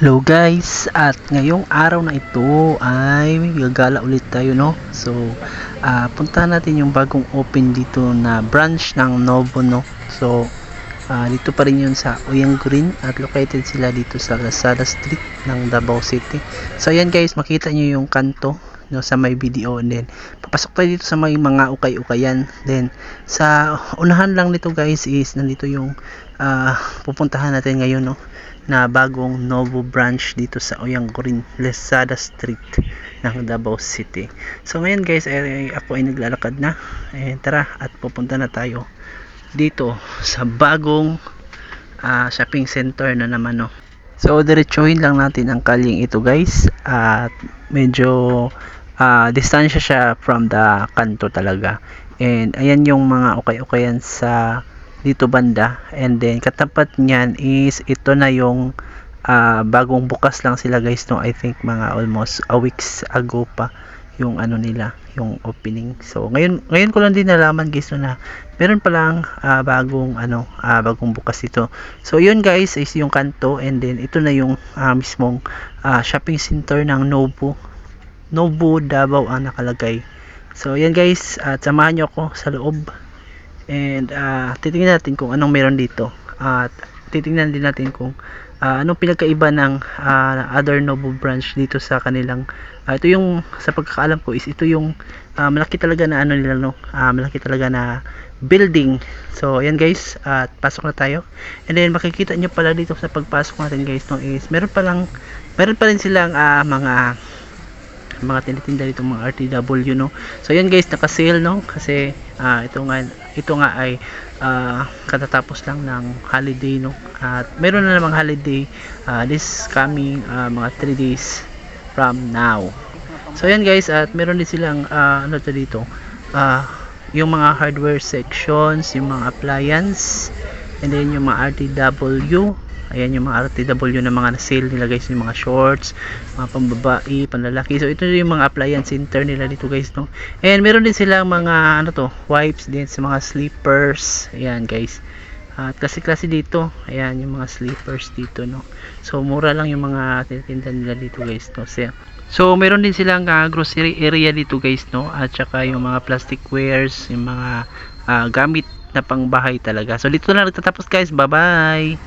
Hello guys, at ngayong araw na ito ay gagala ulit tayo no. So, ah puntahan natin yung bagong open dito na branch ng Novo no. So, ah, dito pa rin yun sa Uyang Green at located sila dito sa Lazada Street ng Davao City. So, ayan guys, makita nyo yung kanto no sa may video then papasok tayo dito sa may mga ukay-ukayan then sa unahan lang nito guys is nandito yung ah, pupuntahan natin ngayon no na bagong Novo branch dito sa Oyang Green, Lazada Street ng Davao City. So ngayon guys, ay, ako ay naglalakad na. Eh, tara at pupunta na tayo dito sa bagong ah, shopping center na naman no. So diretsuhin lang natin ang kalyeng ito guys at medyo ah, distansya siya from the kanto talaga. And ayan yung mga ukay-ukayan sa dito banda. And then katapat niyan is ito na yung ah, bagong bukas lang sila guys no? I think mga almost a weeks ago pa yung ano nila yung opening. So ngayon ngayon ko lang din nalaman guys no na meron pa lang ah, bagong ano ah, bagong bukas ito. So yun guys is yung kanto. And then ito na yung ah, mismong ah, shopping center ng Nobu Nobu Davao ang nakalagay. So yan guys at samahan nyo ako sa loob. And ah, titingnan natin kung anong meron dito. At titingnan din natin kung ah, anong pinagkaiba ng ah, other Novo branch dito sa kanilang ah, ito yung sa pagkakaalam ko is ito yung ah, malaki talaga na ano nila no? Ah, malaki talaga na building. So ayan guys at pasok na tayo. And then makikita nyo pala dito sa pagpasok natin guys no is meron pa lang meron pa rin silang ah, mga mga tinitinda dito mga RTW no? So yan guys naka sale no? Kasi ah, ito nga ito nga ay ah, katatapos lang ng holiday no? At meron na namang holiday ah, this coming ah, mga 3 days from now. So yan guys at meron din silang ah, ano to dito? Ah, yung mga hardware sections yung mga appliance and then yung mga RTW ayan yung mga RTW na mga sale nila guys. Yung mga shorts mga pambabae, panlalaki. So ito yung mga appliance center nila dito guys no? And meron din silang mga ano to wipes din sa mga slippers. Ayan guys. At klase-klase dito. Ayan yung mga slippers dito no? So mura lang yung mga tinitinda nila dito guys no? So, so meron din silang ah, grocery area dito guys no? At saka yung mga plastic wares yung mga ah, gamit na pangbahay talaga. So dito na nagtatapos guys. Bye bye